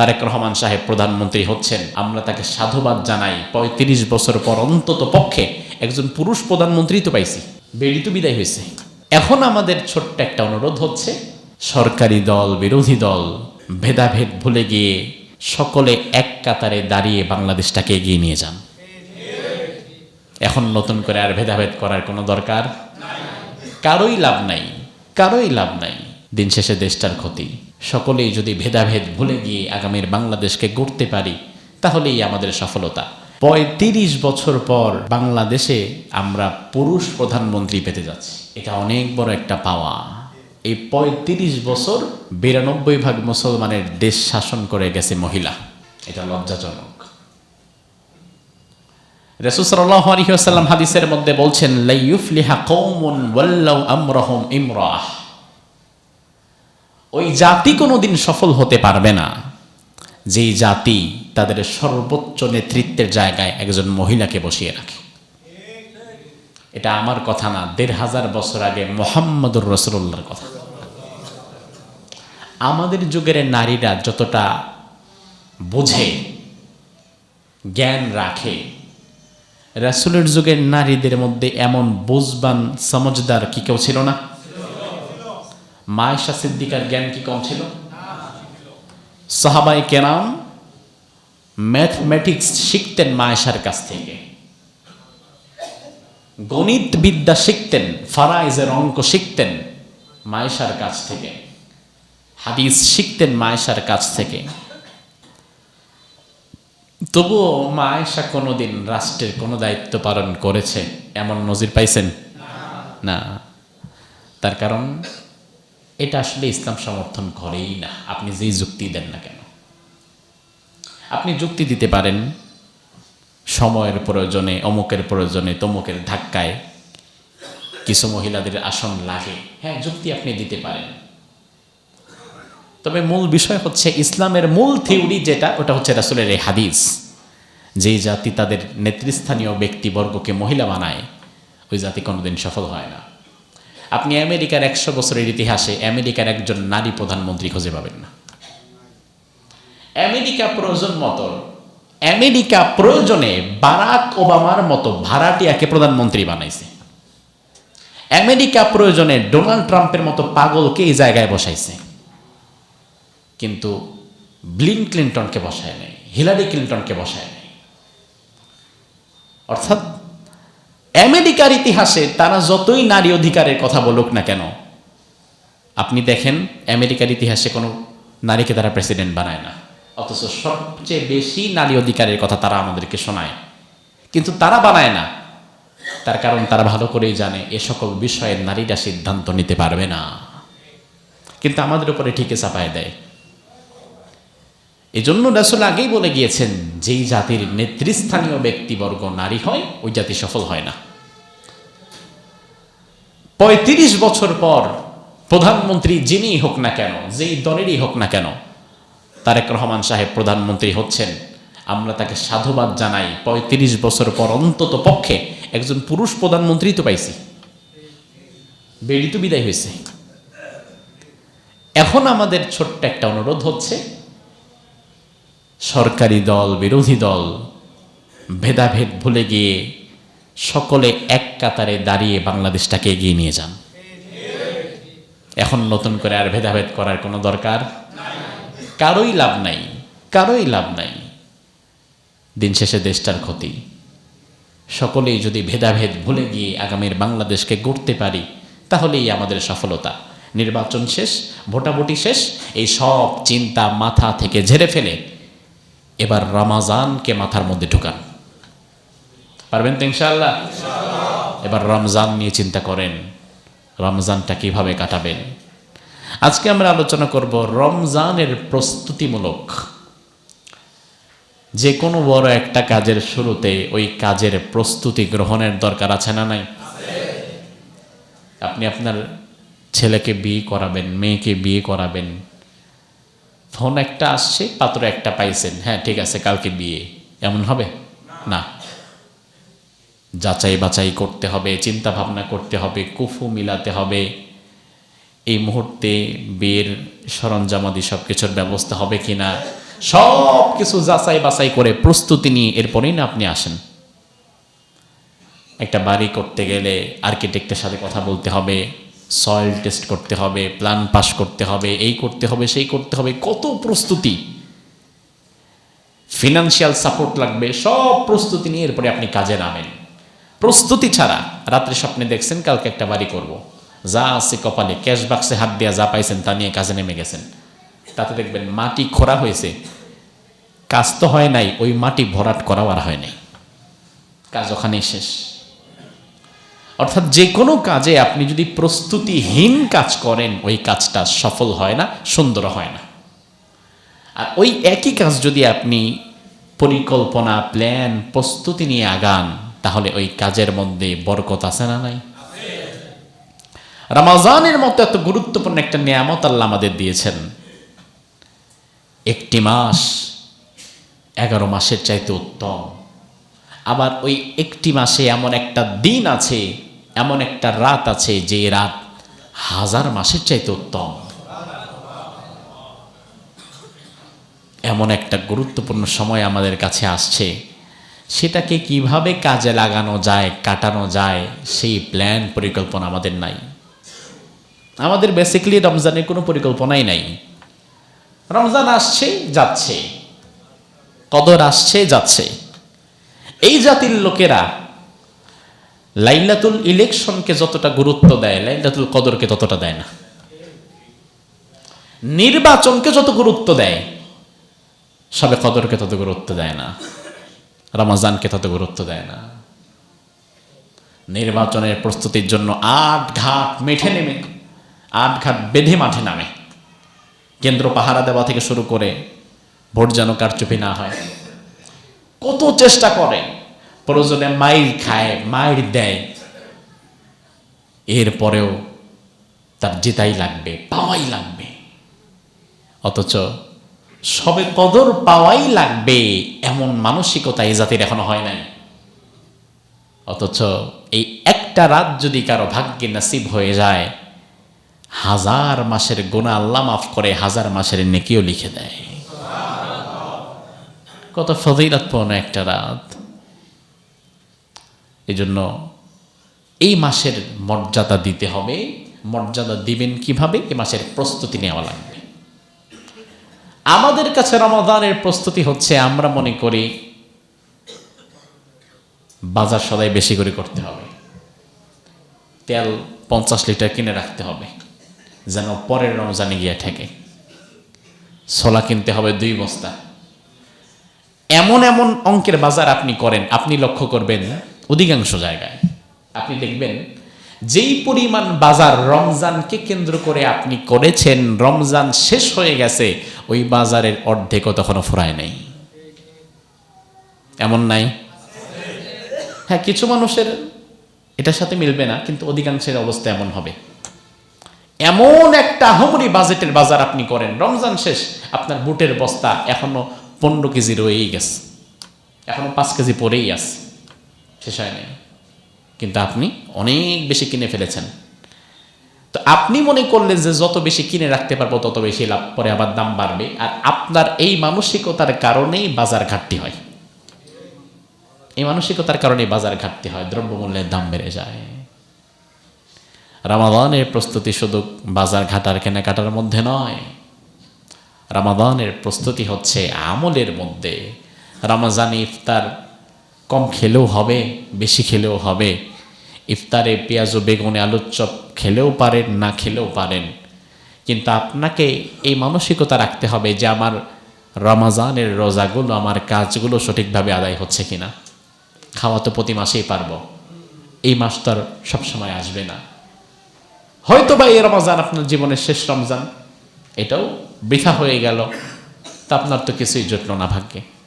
তারেক রহমান সাহেব প্রধানমন্ত্রী হচ্ছেন। আমরা তাকে সাধুবাদ জানাই। পঁয়ত্রিশ বছর পর অন্তত পক্ষে একজন পুরুষ প্রধানমন্ত্রী তো পাইছি। বেড়ি তো বিদায় হয়েছে। এখন আমাদের ছোট্ট একটা অনুরোধ হচ্ছে, সরকারি দল, বিরোধী দল, ভেদাভেদ ভুলে গিয়ে সকলে এক কাতারে দাঁড়িয়ে বাংলাদেশটাকে এগিয়ে নিয়ে যান। এখন নতুন করে আর ভেদাভেদ করার কোনো দরকার? কারোই লাভ নাই। কারোই লাভ নাই। দিন শেষে দেশটার ক্ষতি। সকলেই যদি ভেদাভেদ ভুলে গিয়ে আগামীর বাংলাদেশকে গড়তে পারি, তাহলেই আমাদের সফলতা। পঁয়ত্রিশ বছর পর বাংলাদেশে আমরা পুরুষ প্রধানমন্ত্রী পেতে যাচ্ছি। এটা অনেক বড় একটা পাওয়া। এই পঁয়ত্রিশ বছর বিরানব্বই ভাগ মুসলমানের দেশ শাসন করে গেছে মহিলা। এটা লজ্জাজনক। রসুল সাল্লাহ আলহিহাসাল্লাম হাদিসের মধ্যে বলছেন, লাইয়ুফলিহা কৌমুন ওয়াল্লাউ আমরহম ইমরাহ। ওই জাতি কোনোদিন সফল হতে পারবে না। যেই জাতি তাদের সর্বোচ্চ নেতৃত্বের জায়গায় একজন মহিলাকে বসিয়ে রাখে। এটা আমার কথা না, দেড় হাজার বছর আগে মোহাম্মদুর রসুল্লাহর কথা। আমাদের যুগের নারীরা যতটা বোঝে, জ্ঞান রাখে, রাসুলের যুগের নারীদের মধ্যে এমন বুঝবান সমজদার কি কেউ ছিল না? মায়েশা সিদ্দিকার জ্ঞান কি কম ছিল? সাহাবাই কেরাম ম্যাথমেটিক্স শিখতেন মায়েশার কাছ থেকে। গণিত বিদ্যা শিখতেন, ফারাইজের অঙ্ক শিখতেন মায়েশার কাছ থেকে। হাদিস শিখতেন মায়েশার কাছ থেকে। তবুও মায়েশা কোনোদিন রাষ্ট্রের কোনো দায়িত্ব পালন করেছে, এমন নজির পাইছেন? না। তার কারণ এটা আসলে ইসলাম সমর্থন করেই না। আপনি যেই যুক্তি দেন না কেন? আপনি যুক্তি দিতে পারেন সময়ের প্রয়োজনে, অমুকের প্রয়োজনে, তমুকের ধাক্কায়। কিছু মহিলাদের আসন লাগে। হ্যাঁ যুক্তি আপনি দিতে পারেন। তবে মূল বিষয় হচ্ছে ইসলামের মূল থিওরি যেটা, ওটা হচ্ছে রাসুলের এই হাদিস। যেই জাতি তাদের নেতৃস্থানীয় ব্যক্তিবর্গকে মহিলা বানায়, ওই জাতি কোনোদিন সফল হয় না। আপনি আমেরিকার একশো বছরের ইতিহাসে আমেরিকার একজন নারী প্রধানমন্ত্রী খুঁজে পাবেন না। আমেরিকা প্রয়োজন মতো, আমেরিকা প্রয়োজনে বারাক ওবামার মতো ভাড়াটিয়াকে প্রধানমন্ত্রী বানাইছে। আমেরিকা প্রয়োজনে ডোনাল্ড ট্রাম্পের মতো পাগলকে এই জায়গায় বসাইছে। কিন্তু ব্লিন ক্লিন্টনকে বসায় নেই, হিলারি ক্লিন্টনকে বসায় নেই। অর্থাৎ আমেরিকার ইতিহাসে তারা যতই নারী অধিকারের কথা বলুক না কেন, আপনি দেখেন আমেরিকার ইতিহাসে কোনো নারীকে তারা প্রেসিডেন্ট বানায় না। অথচ সবচেয়ে বেশি নারী অধিকারের কথা তারা আমাদেরকে শোনায়। কিন্তু তারা বানায় না। তার কারণ তারা ভালো করেই জানে, এ সকল বিষয়ে নারীরা সিদ্ধান্ত নিতে পারবে না। কিন্তু আমাদের উপরে ঠিকই চাপায় দেয়। এজন্য রাসুল আগেই বলে গিয়েছেন, যেই জাতির নেতৃস্থানীয় ব্যক্তিবর্গ নারী হয়, ওই জাতি সফল হয় না। পঁয়ত্রিশ বছর পর প্রধানমন্ত্রী যিনি হোক না কেন, যেই দলেরই হোক না কেন, তারেক রহমান সাহেব প্রধানমন্ত্রী হচ্ছেন। আমরা তাকে সাধুবাদ জানাই, পঁয়ত্রিশ বছর পর অন্তত পক্ষে একজন পুরুষ প্রধানমন্ত্রী তো পাইছি। বেড়ি তো বিদায় হয়েছে। এখন আমাদের ছোট্ট একটা অনুরোধ হচ্ছে সরকারি দল, বিরোধী দল, ভেদাভেদ ভুলে গিয়ে সকলে এক কাতারে দাঁড়িয়ে বাংলাদেশটাকে এগিয়ে নিয়ে যান। এখন নতুন করে আর ভেদাভেদ করার কোনো দরকার কারোই লাভ নাই, কারোই লাভ নাই। দিন শেষে দেশটার ক্ষতি। সকলেই যদি ভেদাভেদ ভুলে গিয়ে আগামীর বাংলাদেশকে গড়তে পারি, তাহলেই আমাদের সফলতা। নির্বাচন শেষ, ভোটাভুটি শেষ, এই সব চিন্তা মাথা থেকে ঝেড়ে ফেলে এবার রমাজানকে মাথার মধ্যে ঢুকান। পারবেন তো ইনশাআল্লাহ? এবার রমজান নিয়ে চিন্তা করেন রমজানটা কীভাবে কাটাবেন? আজকে আমরা আলোচনা করব রমজানের প্রস্তুতিমূলক। যে কোনো বড় একটা কাজের শুরুতে ওই কাজের প্রস্তুতি গ্রহণের দরকার আছে না নাই? আপনি আপনার ছেলেকে বিয়ে করাবেন মেয়েকে বিয়ে করাবেন ফোন একটা আসছে পাত্র একটা পাইছেন। হ্যাঁ ঠিক আছে, কালকে বিয়ে। এমন হবে? না। যাচাই বাছাই করতে হবে চিন্তা ভাবনা করতে হবে, কুফু মিলাতে হবে। এই মুহূর্তে বিয়ের সরঞ্জামাদি সব কিছুর ব্যবস্থা হবে কি না সব কিছু যাচাই বাছাই করে প্রস্তুতি নিয়ে এরপরেই না আপনি আসেন। একটা বাড়ি করতে গেলে আর্কিটেক্টের সাথে কথা বলতে হবে সয়েল টেস্ট করতে হবে প্ল্যান পাস করতে হবে, এই করতে হবে, সেই করতে হবে, কত প্রস্তুতি? ফিনান্সিয়াল সাপোর্ট লাগবে, সব প্রস্তুতি নিয়ে এরপরে আপনি কাজে নামেন। প্রস্তুতি ছাড়া রাত্রে স্বপ্নে দেখছেন, কালকে একটা বাড়ি করব। যা আছে কপালে ক্যাশ বাক্সে হাত দিয়ে যা পাইছেন তা নিয়ে কাজে নেমে গেছেন। তাতে দেখবেন মাটি খোরা হয়েছে। কাজ তো হয় নাই, ওই মাটি ভরাট করাও আর হয় নাই। কাজ ওখানেই শেষ। অর্থাৎ যে কোনো কাজে আপনি যদি প্রস্তুতিহীন কাজ করেন, ওই কাজটা সফল হয় না, সুন্দর হয় না। আর ওই একই কাজ যদি আপনি পরিকল্পনা, প্ল্যান, প্রস্তুতি নিয়ে আগান, তাহলে ওই কাজের মধ্যে বরকত আছে না নাই? রামাজানের মতো এত গুরুত্বপূর্ণ একটা নিয়ামত আল্লাহ আমাদের দিয়েছেন। একটি মাস এগারো মাসের চাইতে উত্তম। আবার ওই একটি মাসে এমন একটা দিন আছে এমন একটা রাত আছে যে রাত হাজার মাসের চাইতে উত্তম। এমন একটা গুরুত্বপূর্ণ সময় আমাদের কাছে আসছে। সেটাকে কীভাবে কাজে লাগানো যায়, কাটানো যায়, সেই প্ল্যান পরিকল্পনা আমাদের নাই। আমাদের বেসিক্যালি রমজানের কোনো পরিকল্পনাই নাই। রমজান আসছে, যাচ্ছে। কদর আসছে, যাচ্ছে। এই জাতির লোকেরা লাইলাতুল ইলেকশনকে যতটা গুরুত্ব দেয়, লাইলাতুল কদরকে ততটা দেয় না। নির্বাচনকে যত গুরুত্ব দেয়, সবে কদরকে তত গুরুত্ব দেয় না, রমজানকে তত গুরুত্ব দেয় না। নির্বাচনের প্রস্তুতির জন্য আট ঘাট মেঠে নেমে, আট ঘাট বেঁধে মাঠে নামে। কেন্দ্র পাহারা দেওয়া থেকে শুরু করে ভোট যেন কারচুপি না হয়, কত চেষ্টা করে। প্রয়োজনে মাইর খায়, মাইর দেয়। এরপরেও তার জেতাই লাগবে, পাওয়াই লাগবে। অথচ সবে কদর পাওয়াই লাগবে এমন মানসিকতা এই জাতির এখনও হয় নাই। অথচ এই একটা রাত যদি কারও ভাগ্যে নাসিব হয়ে যায়, হাজার মাসের গোনা আল্লাহ মাফ করে হাজার মাসের নেকিও লিখে দেয়। কত ফজিলাতপূর্ণ একটা রাত। এই জন্য এই মাসের মর্যাদা দিতে হবে। মর্যাদা দিবেন কীভাবে? এই মাসের প্রস্তুতি নেওয়া লাগবে। আমাদের কাছে রমাদানের প্রস্তুতি হচ্ছে, আমরা মনে করি বাজার সদাই বেশি করে করতে হবে। তেল পঞ্চাশ লিটার কিনে রাখতে হবে, যেন পরের রমজানে গিয়ে ঠেকে। ছোলা কিনতে হবে দুই বস্তা। এমন এমন অঙ্কের বাজার আপনি করেন, আপনি লক্ষ্য করবেন অধিকাংশ জায়গায়। আপনি দেখবেন, যেই পরিমাণ বাজার রমজানকে কেন্দ্র করে আপনি করেছেন, রমজান শেষ হয়ে গেছে, ওই বাজারের অর্ধেকও তখনও ফুরায় নেই। এমন নাই? হ্যাঁ কিছু মানুষের এটার সাথে মিলবে না, কিন্তু অধিকাংশের অবস্থা এমন হবে। এমন একটা আহমরি বাজেটের বাজার আপনি করেন, রমজান শেষ, আপনার বুটের বস্তা এখনও পনেরো কেজি রয়েই গেছে। এখনও পাঁচ কেজি পরেই আছে। শেষ হয় নাই কিন্তু আপনি অনেক বেশি কিনে ফেলেছেন। তো আপনি মনে করলেন যে যত বেশি কিনে রাখতে পারব, তত বেশি লাভ, পরে আবার দাম বাড়বে। আর আপনার এই মানসিকতার কারণেই বাজার ঘাটতি হয়। এই মানসিকতার কারণে বাজার ঘাটতি হয়, দ্রব্যমূল্যের দাম বেড়ে যায়। রামাদানের প্রস্তুতি শুধু বাজার ঘাটার কেনাকাটার মধ্যে নয়, রামাদানের প্রস্তুতি হচ্ছে আমলের মধ্যে। রামাজান ইফতার কম খেলেও হবে, বেশি খেলেও হবে। ইফতারে পেঁয়াজ ও বেগুনে আলুর চপ খেলেও পারেন, না খেলেও পারেন। কিন্তু আপনাকে এই মানসিকতা রাখতে হবে যে আমার রমাজানের রোজাগুলো, আমার কাজগুলো সঠিকভাবে আদায় হচ্ছে কিনা। খাওয়া তো প্রতি মাসেই পারব। এই মাস তো আর সবসময় আসবে না। হয়তো বা এই রমজান আপনার জীবনের শেষ রমজান। এটাও বৃথা হয়ে গেল। তা আপনার তো কিছুই জুটল না ভাগ্যে।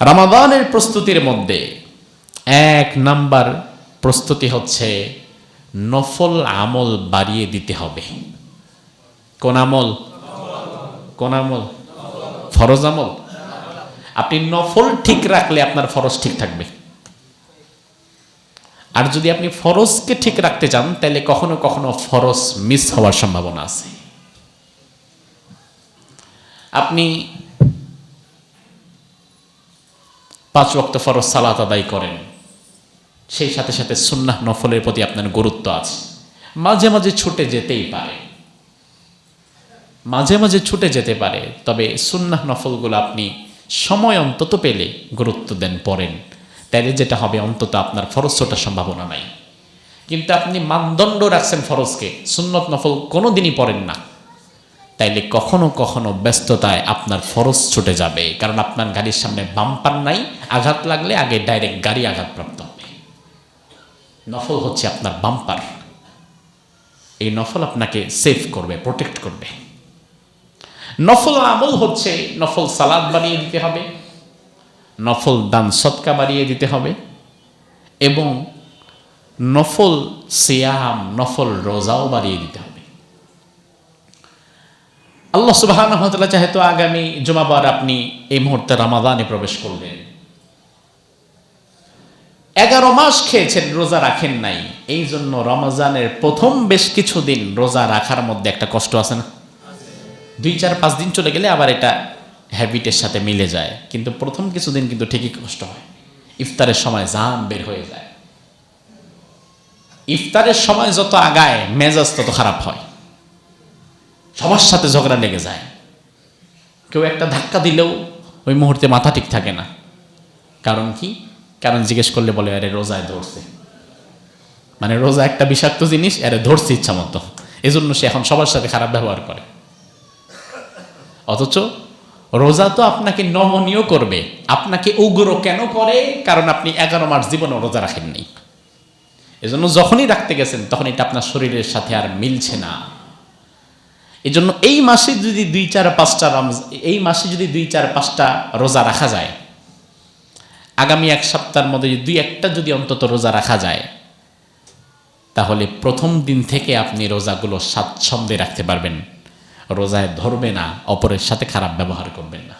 রামাদানের প্রস্তুতির মধ্যে এক নাম্বার প্রস্তুতি হচ্ছে নফল আমল বাড়িয়ে দিতে হবে। কোন আমল? কোন আমল? ফরজ আমল। আপনি নফল ঠিক রাখলে আপনার ফরজ ঠিক থাকবে। আর যদি আপনি ফরজকে ঠিক রাখতে চান, তাহলে কখনো কখনো ফরজ মিস হওয়ার সম্ভাবনা আছে। আপনি পাঁচ ওয়াক্ত ফরজ সালাত আদায় করেন। সেই সাথে সাথে সুন্নাহ নফলের প্রতি আপনার গুরুত্ব আছে। মাঝে মাঝে ছুটে যেতেই পারে। মাঝে মাঝে ছুটে যেতে পারে, তবে সুন্নাহ নফলগুলো আপনি সময় অন্তত পেলে গুরুত্ব দেন, পড়েন। তাইলে যেটা হবে, অন্তত আপনার ফরজ সম্ভাবনা নাই। কিন্তু আপনি মানদণ্ড রাখছেন ফরজকে, সুন্নত নফল কোনো দিনই পড়েন না। তাইলে কখনো কখনো ব্যস্ততায় আপনার ফরজ ছুটে যাবে, কারণ আপনার গাড়ির সামনে বাম্পার নাই, আঘাত লাগলে আগে ডাইরেক্ট গাড়ি আঘাতপ্রাপ্ত হবে। নফল হচ্ছে আপনার বাম্পার। এই নফল আপনাকে সেভ করবে, প্রোটেক্ট করবে। নফল আমল হচ্ছে নফল সালাদ বানিয়ে দিতে হবে, নফল দান সৎকা বাড়িয়ে দিতে হবে, এবং নফল সিয়াম, নফল রোজাও বাড়িয়ে দিতে হবে। আল্লাহ সুবাহ চাহেতো আগামী জুমাবার আপনি এই মুহূর্তে রামাদানে প্রবেশ করলেন, এগারো মাস খেয়েছেন, রোজা রাখেন নাই। এই জন্য রমজানের প্রথম বেশ কিছুদিন রোজা রাখার মধ্যে একটা কষ্ট আছে না? দুই, চার, পাঁচ দিন চলে গেলে আবার এটা হ্যাবিটের সাথে মিলে যায়। কিন্তু প্রথম কিছুদিন কিন্তু ঠিকই কষ্ট হয়। ইফতারের সময় জান বের হয়ে যায়। ইফতারের সময় যত আগায়, মেজাজ তত খারাপ হয়। সবার সাথে ঝগড়া লেগে যায়। কেউ একটা ধাক্কা দিলেও ওই মুহূর্তে মাথা ঠিক থাকে না। কারণ কি? কারণ জিজ্ঞেস করলে বলে, আরে, রোজায় ধরছে। মানে রোজা একটা বিষাক্ত জিনিস, আরে, ধরছে ইচ্ছা মতো। এজন্য সে এখন সবার সাথে খারাপ ব্যবহার করে। অথচ রোজা তো আপনাকে নমনীয় করবে। আপনাকে উগ্র কেন করে? কারণ আপনি এগারো মাস জীবনে রোজা রাখেননি। এজন্য যখনই রাখতে গেছেন, তখন এটা আপনার শরীরের সাথে আর মিলছে না। এই জন্য এই মাসে যদি দুই, চার, পাঁচটা রমজ, এই মাসে যদি দুই, চার, পাঁচটা রোজা রাখা যায়, আগামী এক সপ্তাহের মধ্যে যদি দুই, একটা যদি অন্তত রোজা রাখা যায়, তাহলে প্রথম দিন থেকে আপনি রোজাগুলো স্বাচ্ছন্দ্যে রাখতে পারবেন। রোজায় ধরবে না, অপরের সাথে খারাপ ব্যবহার করবেন না।